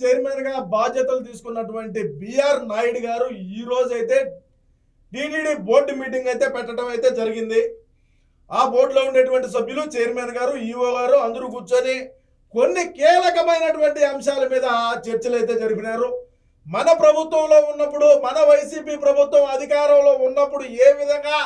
చైర్మన్గా బాధ్యతలు తీసుకున్నటువంటి బిఆర్ నాయుడు గారు ఈ రోజు అయితే టీటీడీ బోర్డు మీటింగ్ అయితే పెట్టడం అయితే జరిగింది. ఆ బోర్డులో ఉండేటువంటి సభ్యులు చైర్మన్ గారు ఈఓ గారు అందరూ కూర్చొని కొన్ని కీలకమైనటువంటి అంశాల మీద చర్చలు అయితే జరిపినారు. మన ప్రభుత్వంలో ఉన్నప్పుడు మన వైసీపీ ప్రభుత్వం అధికారంలో ఉన్నప్పుడు ఏ విధంగా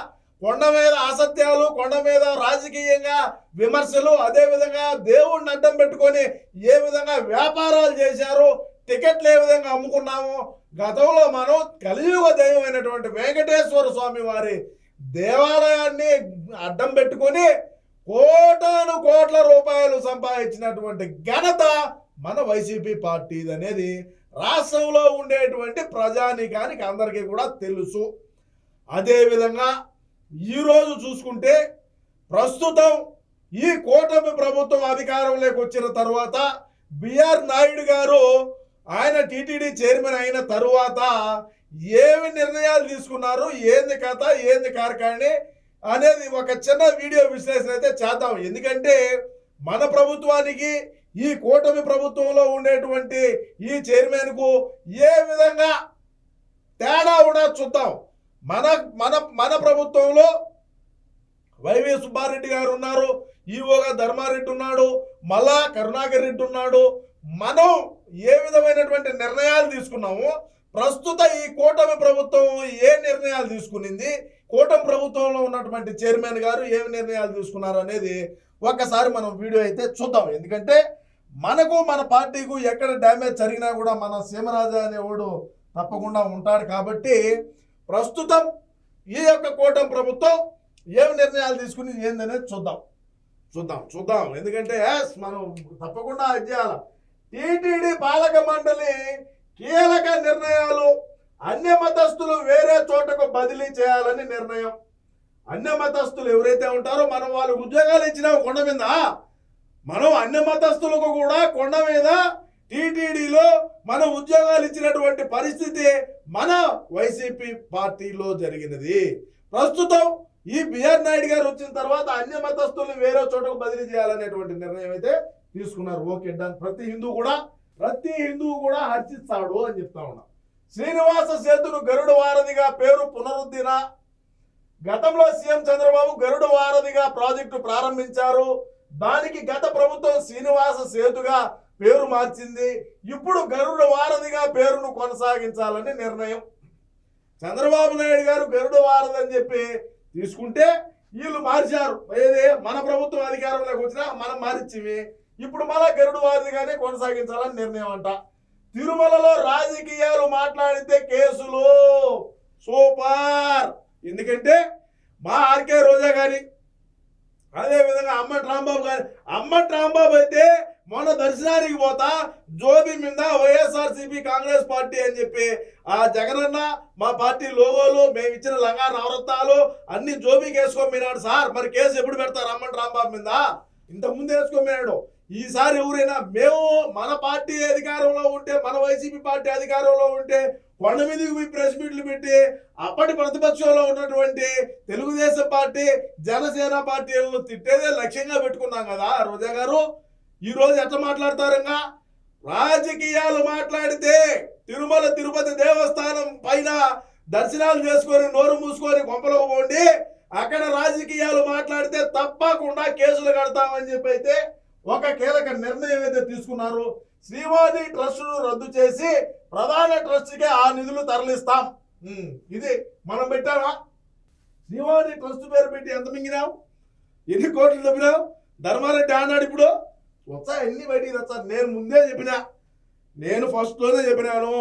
కొండ మీద అసత్యాలు కొండ మీద రాజకీయంగా విమర్శలు అదే విధంగా దేవుడిని అడ్డం పెట్టుకొని ఏ విధంగా వ్యాపారాలు చేశారు టికెట్లు ఏ విధంగా అమ్ముకున్నాము గతంలో మనం కలియుగ దైవమైనటువంటి వెంకటేశ్వర స్వామి వారి దేవాలయాన్ని అడ్డం పెట్టుకొని కోటాను కోట్ల రూపాయలు సంపాదించినటువంటి ఘనత మన వైసీపీ పార్టీది అనేది రాష్ట్రంలో ఉండేటువంటి ప్రజానీకానికి అందరికీ కూడా తెలుసు. అదేవిధంగా ఈరోజు చూసుకుంటే ప్రస్తుతం ఈ కూటమి ప్రభుత్వం అధికారంలోకి వచ్చిన తర్వాత బిఆర్ నాయుడు గారు ఆయన టీటీడీ చైర్మన్ అయిన తరువాత ఏమి నిర్ణయాలు తీసుకున్నారు ఏంది కథ ఏంది కార్యకారిణి అనేది ఒక చిన్న వీడియో విశ్లేషణ అయితే చేద్దాం. ఎందుకంటే మన ప్రభుత్వానికి ఈ కూటమి ప్రభుత్వంలో ఉండేటువంటి ఈ చైర్మన్కు ఏ విధంగా తేడా కూడా చూద్దాం. మన మన మన ప్రభుత్వంలో వైవి సుబ్బారెడ్డి గారు ఉన్నారు ఈవోగా ధర్మారెడ్డి ఉన్నాడు మళ్ళా కరుణాకర్ రెడ్డి ఉన్నాడు. మనం ఏ విధమైనటువంటి నిర్ణయాలు తీసుకున్నాము ప్రస్తుత ఈ కూటమి ప్రభుత్వం ఏ నిర్ణయాలు తీసుకునింది కూటమి ప్రభుత్వంలో ఉన్నటువంటి చైర్మన్ గారు ఏమి నిర్ణయాలు తీసుకున్నారు అనేది ఒక్కసారి మనం వీడియో అయితే చూద్దాం. ఎందుకంటే మనకు మన పార్టీకు ఎక్కడ డ్యామేజ్ జరిగినా కూడా మన సీమరాజా అనేవాడు తప్పకుండా ఉంటాడు కాబట్టి ప్రస్తుతం ఈ యొక్క కూటమి ప్రభుత్వం ఏమి నిర్ణయాలు తీసుకుని ఏందనేది చూద్దాం. చూద్దాం చూద్దాం. ఎందుకంటే మనం తప్పకుండా అది చేయాలి? టీటీడీ పాలక మండలి కీలక నిర్ణయాలు అన్య మతస్థులు వేరే చోటకు బదిలీ చేయాలని నిర్ణయం. అన్య మతస్థులు ఎవరైతే ఉంటారో మనం వాళ్ళకు ఉద్యోగాలు ఇచ్చినా కొండ మీద. మనం అన్య మతస్థులకు కూడా కొండ మీద టీటీడీలో మన ఉద్యోగాలు ఇచ్చినటువంటి పరిస్థితి మన వైసీపీ పార్టీలో జరిగినది. ప్రస్తుతం ఈ బిఆర్ నాయుడు గారు వచ్చిన తర్వాత అన్య మతస్థుల్ని వేరే చోటకు బదిలీ చేయాలనేటువంటి నిర్ణయం అయితే తీసుకున్నారు. Okay done. ప్రతి హిందూ కూడా ప్రతి హిందువు కూడా హర్షిస్తాడు అని చెప్తా ఉన్నా. శ్రీనివాస సేతును గరుడ వారధిగా పేరు పునరుద్ధరణ. గతంలో సీఎం చంద్రబాబు గరుడ వారధిగా ప్రాజెక్టు ప్రారంభించారు. దానికి గత ప్రభుత్వం శ్రీనివాస సేతుగా పేరు మార్చింది. ఇప్పుడు గరుడ వారధిగా పేరును కొనసాగించాలని నిర్ణయం. చంద్రబాబు నాయుడు గారు గరుడ వారధి అని చెప్పి తీసుకుంటే వీళ్ళు మార్చారు. ఏది? మన ప్రభుత్వం అధికారంలోకి వచ్చినా మనం మారిచ్చివి ఇప్పుడు మళ్ళా గరుడు వారధిగానే కొనసాగించాలని నిర్ణయం అంట. తిరుమలలో రాజకీయాలు మాట్లాడితే కేసులు సూపర్. ఎందుకంటే మా ఆర్కే రోజా గారి అదేవిధంగా అమ్మ అమ్మటి రాంబాబు అమ్మ అమ్మటి రాంబాబు అయితే మొన్న దర్శనానికి పోతా జోబి మీద వైఎస్ఆర్సీపీ కాంగ్రెస్ పార్టీ అని చెప్పి ఆ జగనన్న మా పార్టీ లోగోలు మేము ఇచ్చిన లంగా నవరత్నాలు అన్ని జోబీకి వేసుకోమన్నాడు సార్. మరి కేసు ఎప్పుడు పెడతారు అమ్మటి రాంబాబు మీద? ఇంతకుముందు వేసుకోమన్నాడు ఈసారి ఎవరైనా మేము మన పార్టీ అధికారంలో ఉంటే మన వైసీపీ పార్టీ అధికారంలో ఉంటే కొండ మీదకి పోయి ప్రెస్ మీట్లు పెట్టి అప్పటి ప్రతిపక్షంలో ఉన్నటువంటి తెలుగుదేశం పార్టీ జనసేన పార్టీలను తిట్టేదే లక్ష్యంగా పెట్టుకున్నాం కదా రోజా గారు. ఈరోజు ఎట్లా మాట్లాడతారంగా రాజకీయాలు మాట్లాడితే తిరుమల తిరుపతి దేవస్థానం పైన దర్శనాలు చేసుకొని నోరు మూసుకొని కొంపలకు పోండి. అక్కడ రాజకీయాలు మాట్లాడితే తప్పకుండా కేసులు కడతామని చెప్పి అయితే ఒక కీలక నిర్ణయం అయితే తీసుకున్నారు. శ్రీవాణి ట్రస్టును రద్దు చేసి ప్రధాన ట్రస్ట్కే ఆ నిధులు తరలిస్తాం. ఇది మనం పెట్టామా శ్రీవాణి ట్రస్ట్ పేరు పెట్టి ఎంత మింగినావు? ఎన్ని కోట్లు తప్పినాం ధర్మారెడ్డి ఆనాడు ఇప్పుడు వచ్చా ఎన్ని బయటికి తెచ్చా నేను ముందే చెప్పినా. నేను ఫస్ట్లోనే చెప్పినాను.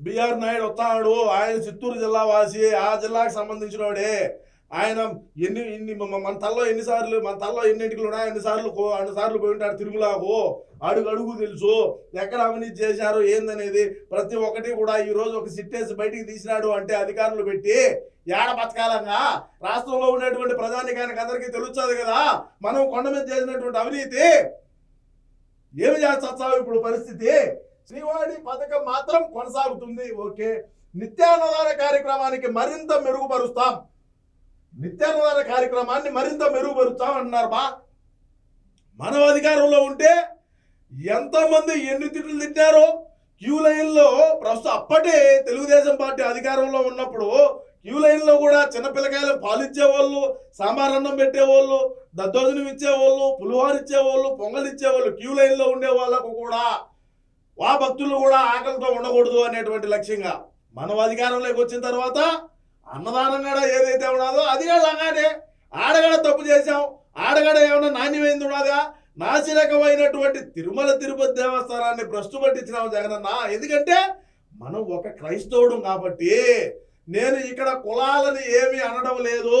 బిఆర్ నాయుడు వస్తాడు. ఆయన చిత్తూరు జిల్లా వాసి ఆ జిల్లాకు సంబంధించిన వాడే ఆయన ఎన్ని ఇన్ని మన తల్లో ఎన్నిసార్లు మన తల్లో ఎన్ని ఎన్నికలు ఉన్నాయి ఎన్నిసార్లు కో- సార్లు పోయి ఉంటాడు తిరుమలకు? అడుగు అడుగు తెలుసు. ఎక్కడ అవినీతి చేశారు ఏందనేది? ప్రతి ఒక్కటి కూడా ఈ రోజు ఒక సిట్టేసి బయటికి తీసినాడు అంటే అధికారులు పెట్టి ఏడ బతకాలంగా? రాష్ట్రంలో ఉండేటువంటి ప్రజానికానికి అందరికీ తెలుస్తుంది కదా? మనం కొండ మీద చేసినటువంటి అవినీతి. ఏమి చేస్తావు ఇప్పుడు పరిస్థితి? శ్రీవాణి పథకం మాత్రం కొనసాగుతుంది. ఓకే. నిత్యాన్నదాన కార్యక్రమానికి మరింత మెరుగుపరుస్తాం. నిత్యాన్నదాన కార్యక్రమాన్ని మరింత మెరుగుపరుస్తాం బా. మనం అధికారంలో ఉంటే ఎంతమంది ఎన్ని తిట్లు తిట్టారో క్యూ లైన్లో ప్రస్తుతం అప్పటి తెలుగుదేశం పార్టీ అధికారంలో ఉన్నప్పుడు క్యూ లైన్లో కూడా చిన్నపిల్లకాయలు పాలు ఇచ్చేవాళ్ళు పెట్టేవాళ్ళు దద్దోజనం ఇచ్చేవాళ్ళు పులిహోర ఇచ్చేవాళ్ళు పొంగల్ ఇచ్చేవాళ్ళు క్యూ లైన్లో ఉండే వాళ్ళకు కూడా వా భక్తులు కూడా ఆకలితో ఉండకూడదు అనేటువంటి లక్ష్యంగా. మనం అధికారంలోకి వచ్చిన తర్వాత అన్నదానం కూడా ఏదైతే ఉన్నదో అది కూడా అలాగే ఆడగడ తప్పు చేశాం. ఆడగడ ఏమైనా నాణ్యమైంది ఉన్నదా? నాసిరకమైనటువంటి తిరుమల తిరుపతి దేవస్థానాన్ని భ్రష్టు పట్టించినాం జగనన్న. ఎందుకంటే మనం ఒక క్రైస్తవుడు కాబట్టి నేను ఇక్కడ కులాలని ఏమీ అనడం లేదు.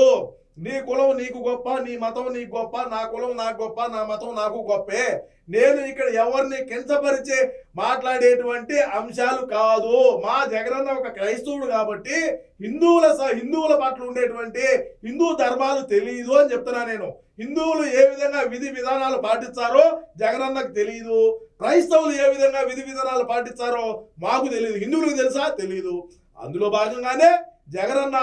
నీ కులం నీకు గొప్ప నీ మతం నీకు గొప్ప నా కులం నాకు గొప్ప నా మతం నాకు గొప్పే. నేను ఇక్కడ ఎవరిని కించపరిచే మాట్లాడేటువంటి అంశాలు కాదు. మా జగనన్న ఒక క్రైస్తవుడు కాబట్టి హిందువుల స- హిందువుల పట్ల ఉండేటువంటి హిందూ ధర్మాలు తెలియదు అని చెప్తున్నా నేను. హిందువులు ఏ విధంగా విధి విధానాలు పాటిస్తారో జగనన్నకు తెలియదు క్రైస్తవులు ఏ విధంగా విధి విధానాలు పాటిస్తారో మాకు తెలియదు హిందువులకు తెలుసా? తెలియదు అందులో భాగంగానే జగనన్న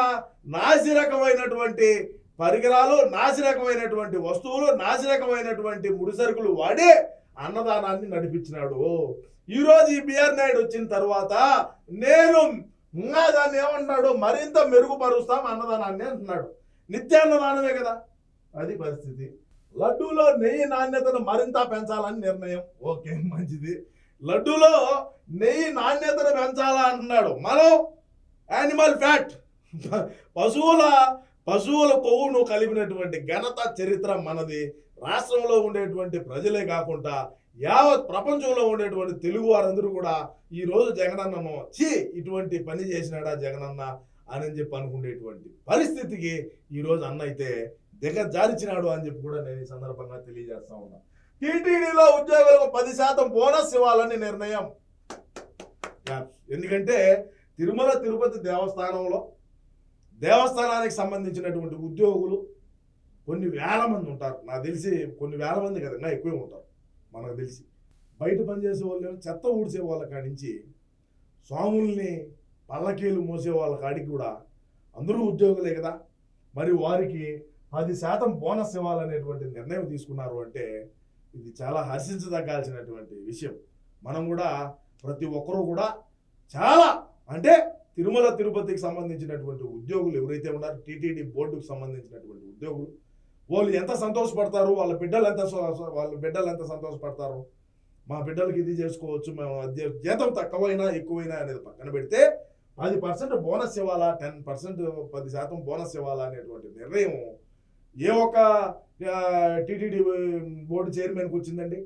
నాసిరకమైనటువంటి పరికరాలు నాసిరకమైనటువంటి వస్తువులు నాసిరకమైనటువంటి ముడిసరుకులు వాడే అన్నదానాన్ని నడిపించినాడు. ఈరోజు ఈ బిఆర్ నాయుడు వచ్చిన తర్వాత నేను ఇంకా దాన్ని ఏమంటున్నాడు? మరింత మెరుగుపరుస్తాం అన్నదానాన్ని అంటున్నాడు. నిత్యాన్నదానమే కదా? అది పరిస్థితి. లడ్డూలో నెయ్యి నాణ్యతను మరింత పెంచాలని నిర్ణయం. ఓకే మంచిది. లడ్డూలో నెయ్యి నాణ్యతను పెంచాలా అంటున్నాడు. మనం యానిమల్ ఫ్యాట్. పశువుల పశువుల కొవ్వును కలిపినటువంటి ఘనత చరిత్ర మనది. రాష్ట్రంలో ఉండేటువంటి ప్రజలే కాకుండా యావత్ ప్రపంచంలో ఉండేటువంటి తెలుగు వారందరూ కూడా ఈరోజు జగనన్నను చీ ఇటువంటి పని చేసినాడా జగనన్న అని చెప్పి అనుకునేటువంటి పరిస్థితికి ఈరోజు అన్న అయితే దిగజారిచినాడు అని చెప్పి కూడా నేను ఈ సందర్భంగా తెలియజేస్తా ఉన్నా. టీటీడీలో ఉద్యోగులకు పది శాతం బోనస్ ఇవ్వాలని నిర్ణయం. ఎందుకంటే తిరుమల తిరుపతి దేవస్థానంలో దేవస్థానానికి సంబంధించినటువంటి ఉద్యోగులు కొన్ని వేల మంది ఉంటారు. నాకు తెలిసి కొన్ని వేల మంది కదా ఇంకా ఎక్కువే ఉంటారు. మనకు తెలిసి. బయట పనిచేసే వాళ్ళు చెత్త ఊడ్చే వాళ్ళ కాడి నుంచి స్వాముల్ని పల్లకీలు మోసే వాళ్ళ కాడికి కూడా అందరూ ఉద్యోగులే కదా. మరి వారికి పది శాతం బోనస్ ఇవ్వాలనేటువంటి నిర్ణయం తీసుకున్నారు అంటే ఇది చాలా హర్షించదగ్గాల్సినటువంటి విషయం. మనం కూడా ప్రతి ఒక్కరూ కూడా చాలా అంటే తిరుమల తిరుపతికి సంబంధించినటువంటి ఉద్యోగులు ఎవరైతే ఉన్నారో టీటీడీ బోర్డుకు సంబంధించినటువంటి ఉద్యోగులు వాళ్ళు ఎంత సంతోషపడతారు వాళ్ళ బిడ్డలు ఎంత వాళ్ళ బిడ్డలు ఎంత సంతోషపడతారు మా బిడ్డలకి ఇది చేసుకోవచ్చు మేము జీతం తక్కువైనా ఎక్కువైనా అనేది పక్కన పెడితే పది పర్సెంట్ బోనస్ ఇవ్వాలా టెన్ పర్సెంట్ పది శాతం బోనస్ ఇవ్వాలా అనేటువంటి నిర్ణయం ఏ ఒక్క టీటీడీ బోర్డు చైర్మన్కి వచ్చిందండి?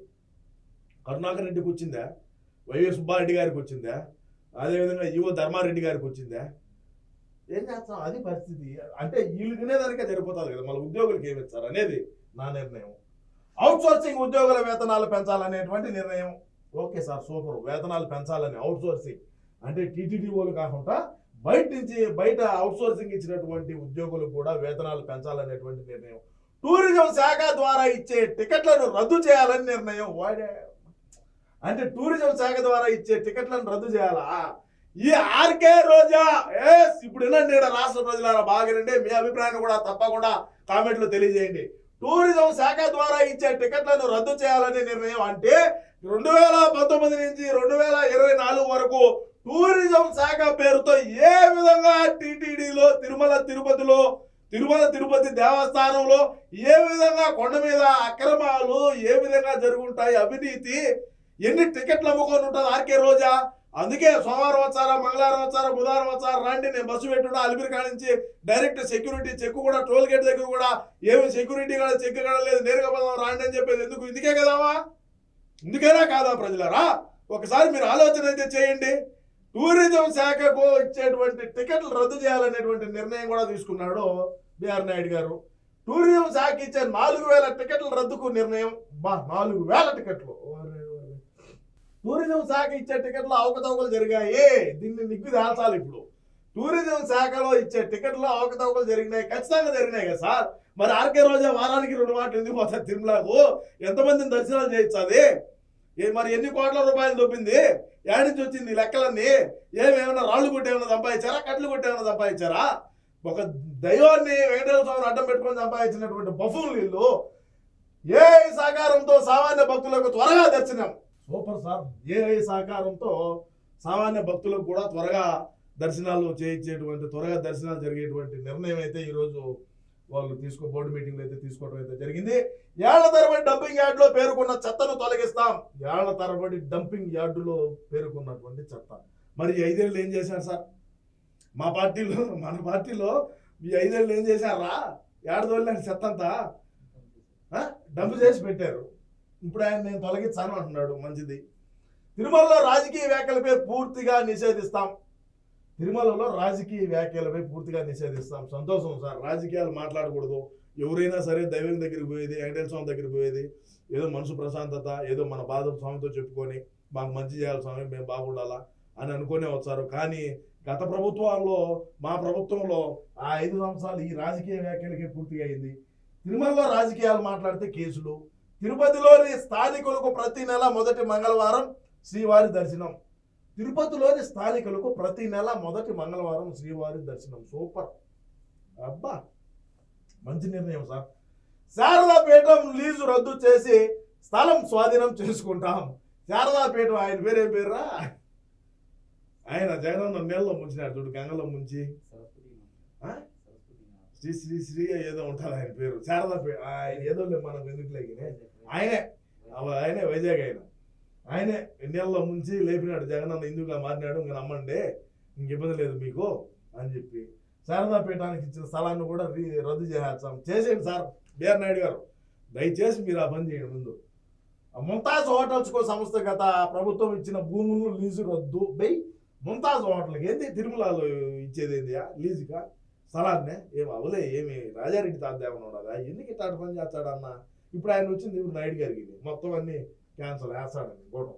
కరుణాకర్ రెడ్డికి వచ్చిందా? వైఎస్ సుబ్బారెడ్డి గారికి వచ్చిందా? అదేవిధంగా యువ ధర్మారెడ్డి గారికి వచ్చిందా? ఏం చేస్తాం? అది పరిస్థితి. అంటే వీళ్ళు తినేదానికే సరిపోతుంది కదా. మళ్ళీ ఉద్యోగులకి ఏమి ఇస్తారు అనేది నా నిర్ణయం. అవుట్సోర్సింగ్ ఉద్యోగుల వేతనాలు పెంచాలనేటువంటి నిర్ణయం. Okay sir super. వేతనాలు పెంచాలని అవుట్ సోర్సింగ్ అంటే టీటీడీఓలు కాకుండా బయట నుంచి బయట అవుట్సోర్సింగ్ ఇచ్చినటువంటి ఉద్యోగులు కూడా వేతనాలు పెంచాలనేటువంటి నిర్ణయం. టూరిజం శాఖ ద్వారా ఇచ్చే టికెట్లను రద్దు చేయాలని నిర్ణయం వాడే అంటే టూరిజం శాఖ ద్వారా ఇచ్చే టికెట్లను రద్దు చేయాలా? ఈ ఆర్కే రోజా! ఎస్ ఇప్పుడు వినండి ఈడ రాష్ట్ర ప్రజలారా బాగానండి మీ అభిప్రాయాన్ని కూడా తప్పకుండా కామెంట్లో తెలియజేయండి. టూరిజం శాఖ ద్వారా ఇచ్చే టికెట్లను రద్దు చేయాలనే నిర్ణయం అంటే రెండు వేల పంతొమ్మిది నుంచి రెండు వేల ఇరవై నాలుగు వరకు టూరిజం శాఖ పేరుతో ఏ విధంగా టీటీడీలో తిరుమల తిరుపతిలో తిరుమల తిరుపతి దేవస్థానంలో ఏ విధంగా కొండ మీద అక్రమాలు ఏ విధంగా జరుగుంటాయి అవినీతి ఎన్ని టికెట్లు అమ్ముకొని ఉంటుంది ఆర్కే రోజా? అందుకే సోమవారం వచ్చారా మంగళవారం వచ్చారా బుధవారం వచ్చారా? రండి నేను బస్సు పెట్టున్నా అలిపిరి కాడ నుంచి డైరెక్ట్ సెక్యూరిటీ చెక్ కూడా టోల్ గేట్ దగ్గర కూడా ఏమి సెక్యూరిటీ కూడా చెక్ కూడా లేదు. నేరుగా పోదాం రాండి అని చెప్పేది ఎందుకు? ఇందుకే కదావా? ఇందుకేనా కాదా ప్రజలరా? ఒకసారి మీరు ఆలోచన అయితే చేయండి. టూరిజం శాఖకు ఇచ్చేటువంటి టికెట్లు రద్దు చేయాలనేటువంటి నిర్ణయం కూడా తీసుకున్నాడు బిఆర్ నాయుడు గారు. టూరిజం శాఖ ఇచ్చే నాలుగు వేల టికెట్ల రద్దుకు నిర్ణయం. బా నాలుగు వేల టికెట్లు. టూరిజం శాఖ ఇచ్చే టికెట్లు అవకతవకలు జరిగాయి. దీన్ని నిగ్గు తేల్చాలి ఇప్పుడు. టూరిజం శాఖలో ఇచ్చే టికెట్లు అవకతవకలు జరిగినాయి. ఖచ్చితంగా జరిగినాయి కదా సార్. మరి ఆర్కే రోజా వారానికి రెండు మాటలు ఎందుకు పోతారు తిరుమలకు? ఎంతమందిని దర్శనాలు చేయించాలి? మరి ఎన్ని కోట్ల రూపాయలు దొప్పింది ఏడు నుంచి వచ్చింది ఈ లెక్కలన్నీ? ఏమేమన్నా రాళ్ళు కొట్టేమైనా సంపాదించారా? కట్లు కొట్టి ఏమైనా సంపాదించారా? ఒక దైవాన్ని వెంకటేశ్వర స్వామిని అడ్డం పెట్టుకొని సంపాదించినటువంటి బఫూన్లు వీళ్ళు. ఏ సహకారంతో సామాన్య భక్తులకు త్వరగా దర్శనం. Super sir. ఏఐ సహకారంతో సామాన్య భక్తులకు కూడా త్వరగా దర్శనాలు చేయించేటువంటి త్వరగా దర్శనాలు జరిగేటువంటి నిర్ణయం అయితే ఈరోజు వాళ్ళు తీసుకో బోర్డు మీటింగ్లో అయితే తీసుకోవడం అయితే జరిగింది. ఏళ్ళ తరబడి డంపింగ్ యార్డులో పేరుకున్న చెత్తను తొలగిస్తాం. ఏళ్ళ తరబడి డంపింగ్ యార్డులో పేరుకున్నటువంటి చెత్త. మరి ఐదేళ్ళు ఏం చేశారు సార్? మా పార్టీలో మన పార్టీలో ఈ ఐదేళ్ళు ఏం చేశారా? ఏడదోళ్ళని చెత్త అంతా డంప్ చేసి పెట్టారు. ఇప్పుడు ఆయన నేను తొలగించాను అంటున్నాడు మంచిది. తిరుమలలో రాజకీయ వ్యాఖ్యలపై పూర్తిగా నిషేధిస్తాం. తిరుమలలో రాజకీయ వ్యాఖ్యలపై పూర్తిగా నిషేధిస్తాం. సంతోషం సార్ రాజకీయాలు మాట్లాడకూడదు. ఎవరైనా సరే దైవం దగ్గరికి పోయేది వెంకటేశ్వర స్వామి దగ్గరికి పోయేది ఏదో మనసు ప్రశాంతత ఏదో మన బాధ స్వామితో చెప్పుకొని మాకు మంచి చేయాలి స్వామి మేము బాగుండాలా అని అనుకునే వచ్చారు కానీ గత ప్రభుత్వాల్లో మా ప్రభుత్వంలో ఆ ఐదు సంవత్సరాలు ఈ రాజకీయ వ్యాఖ్యలకే పూర్తిగా అయింది. తిరుమలలో రాజకీయాలు మాట్లాడితే కేసులు తిరుపతిలోని స్థానికులకు ప్రతి నెల మొదటి మంగళవారం శ్రీవారి దర్శనం. తిరుపతిలోని స్థానికులకు ప్రతి నెల మొదటి మంగళవారం శ్రీవారి దర్శనం. సూపర్. అబ్బా! మంచి నిర్ణయం సార్. శారదాపీఠం లీజు రద్దు చేసి స్థలం స్వాధీనం చేసుకుంటాం. శారదాపీఠం ఆయన పేరే పేర్రా? ఆయన జగనన్న నీళ్ళలో ముంచినాడు చూడు గంగలో ముంచి. శ్రీ శ్రీ శ్రీ ఏదో ఉంటుంది ఆయన పేరు. శారదాపేట ఆయన ఏదో లేదు మనకు ఎందుకు లేకనే ఆయనే. ఆయనే వైజాగ్ ఆయన. ఆయనే నీళ్ళలో ముంచి లేపినాడు. జగనన్న హిందువుగా మారినాడు? ఇంకా నమ్మండి. ఇంక ఇబ్బంది లేదు మీకు అని చెప్పి శారదాపీఠానికి ఇచ్చిన స్థలాన్ని కూడా రీ- రద్దు చేసేస్తాం. చేసేయండి సార్. బిఆర్ నాయుడు గారు. దయచేసి మీరు ఆ పని చేయండి ముందు. ఆ ముంతాజ్ హోటల్స్ కో సంస్థ గత ప్రభుత్వం ఇచ్చిన భూములను లీజు రద్దు. బై ముంతాజ్ హోటల్కి ఏంది? తిరుమలలో ఇచ్చేది ఏంది? లీజుగా స్థలాన్నే? ఏం అవలే ఏమి? రాజారెడ్డి తాతదేవన ఉండదా ఎందుకు ఇట్లాంటి పని చేస్తాడన్నా? ఇప్పుడు ఆయన వచ్చింది ఇప్పుడు నాయుడు గారికి ఇది. మొత్తం అన్ని క్యాన్సల్ వేస్తాడని గోడం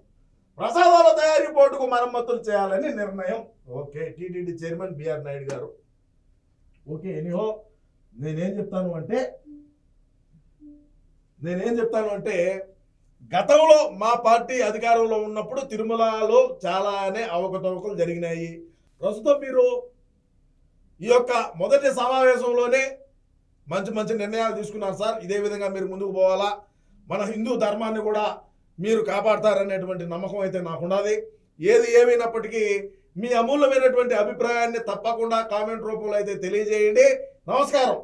ప్రసాదాల తయారీ బోర్డుకు మరమ్మతులు చేయాలని నిర్ణయం. Okay TTD chairman BR Naidu garu. Okay anyhow నేనేం చెప్తాను అంటే నేనేం చెప్తాను అంటే గతంలో మా పార్టీ అధికారంలో ఉన్నప్పుడు తిరుమలలో చాలానే అవకతవకలు జరిగినాయి. ప్రస్తుతం మీరు ఈ యొక్క మొదటి సమావేశంలోనే మంచి మంచి నిర్ణయాలు తీసుకున్నారు సార్. ఇదే విధంగా మీరు ముందుకు పోవాలా? మన హిందూ ధర్మాన్ని కూడా మీరు కాపాడతారనేటువంటి నమ్మకం అయితే నాకున్నది ఏది ఏమైనప్పటికీ మీ అమూల్యమైనటువంటి అభిప్రాయాన్ని తప్పకుండా కామెంట్ రూపంలో అయితే తెలియజేయండి. నమస్కారం.